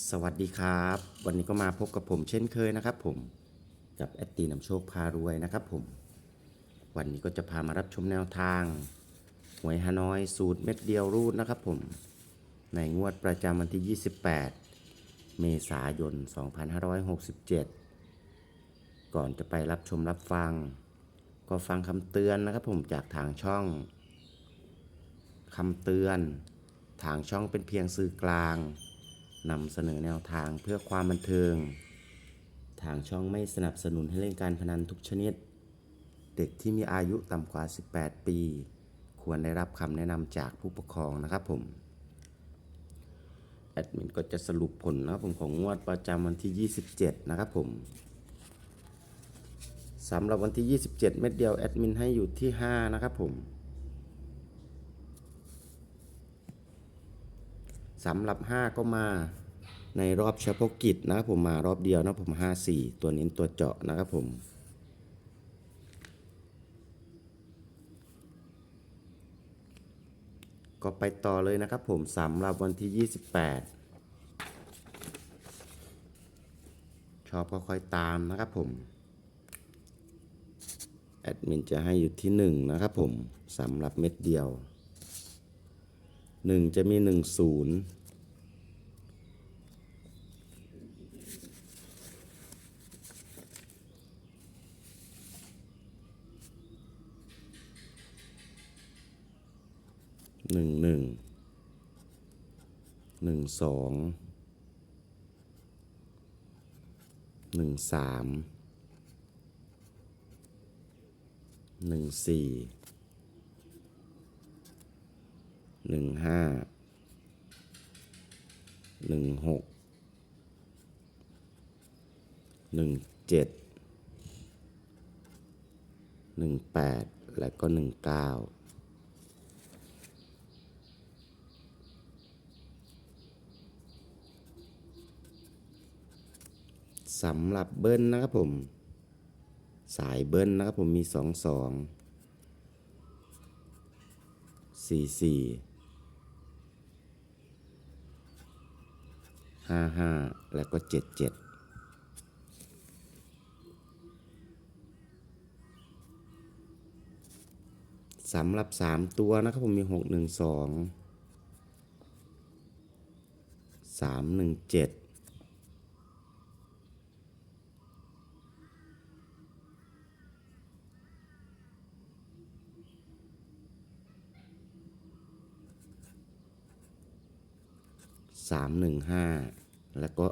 สวัสดีครับ วันนี้ก็มาพบกับผมเช่นเคยนะครับผมกับแอดตีนำโชคพารวยนะครับผม วันนี้ก็จะพามารับชมแนวทาง หวยฮานอยสูตรเม็ดเดียวรูดนะครับผม ในงวดประจำวันที่ 28 เมษายน 2567 ก่อนจะไปรับชมรับฟัง ก็ฟังคำเตือนนะครับผมจากทางช่องคำเตือน ทางช่องเป็นเพียงสื่อกลาง นำเสนอแนวทางเพื่อความบันเทิง ทางช่องไม่สนับสนุนให้เล่นการพนันทุกชนิด เด็กที่มีอายุต่ำกว่า 18 ปี ควรได้รับคำแนะนำจากผู้ปกครองนะครับผม แอดมินก็จะสรุปผลนะครับผมของงวดประจำวันที่ 27 นะครับผมสำหรับวันที่ 27 เม็ดเดียวแอดมินให้อยู่ที่ 5 นะครับผม สำหรับ 5 ก็มาในรอบเฉพาะกิจนะครับผมมารอบเดียวนะผม 54 ตัวเน้นตัวเจาะนะครับผมก็ไปต่อเลยนะครับผมสำหรับวันที่ 28 ชอบก็ค่อยตามนะครับผม แอดมินจะให้อยู่ที่ 1 นะครับผมสำหรับเม็ดเดียว 1 จะมี 1 หนึ่งหนึ่งหนึ่งสองหนึ่งสามหนึ่งสี่หนึ่งห้าหนึ่งหกหนึ่งเจ็ดหนึ่งแปดและก็หนึ่งเก้า สำหรับเบิ้ลนะครับผม สายเบิ้ลนะครับผมมีสองสองสี่สี่ห้าห้าแล้วก็เจ็ดเจ็ดสำหรับสามตัวนะครับผมมีหกหนึ่งสองสามหนึ่งเจ็ด สามหนึ่งห้าแล้วก็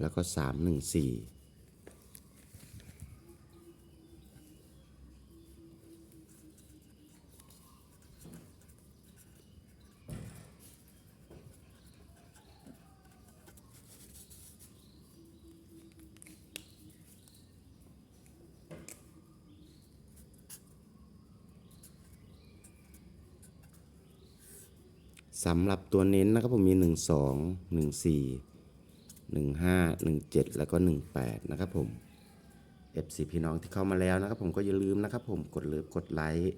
แล้วก็สามหนึ่งสี่ สำหรับตัวเน้นนะครับผมมี 1 2 1 4 1 5 1 7 แล้วก็ 1 8 นะครับผม FC พี่น้องที่เข้ามาแล้วนะครับผมก็อย่าลืมนะครับผมกดเลิฟกดไลค์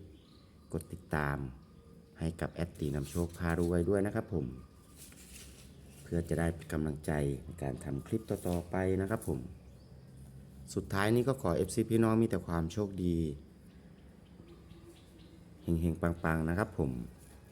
กดติดตาม ให้กับแอดตีนำโชคพารวยด้วยนะครับผม เพื่อจะได้กำลังใจในการทำคลิปต่อๆไปนะครับผม สุดท้ายนี้ก็ขอ FC พี่น้องมีแต่ความโชคดีเฮงๆปังๆนะครับผม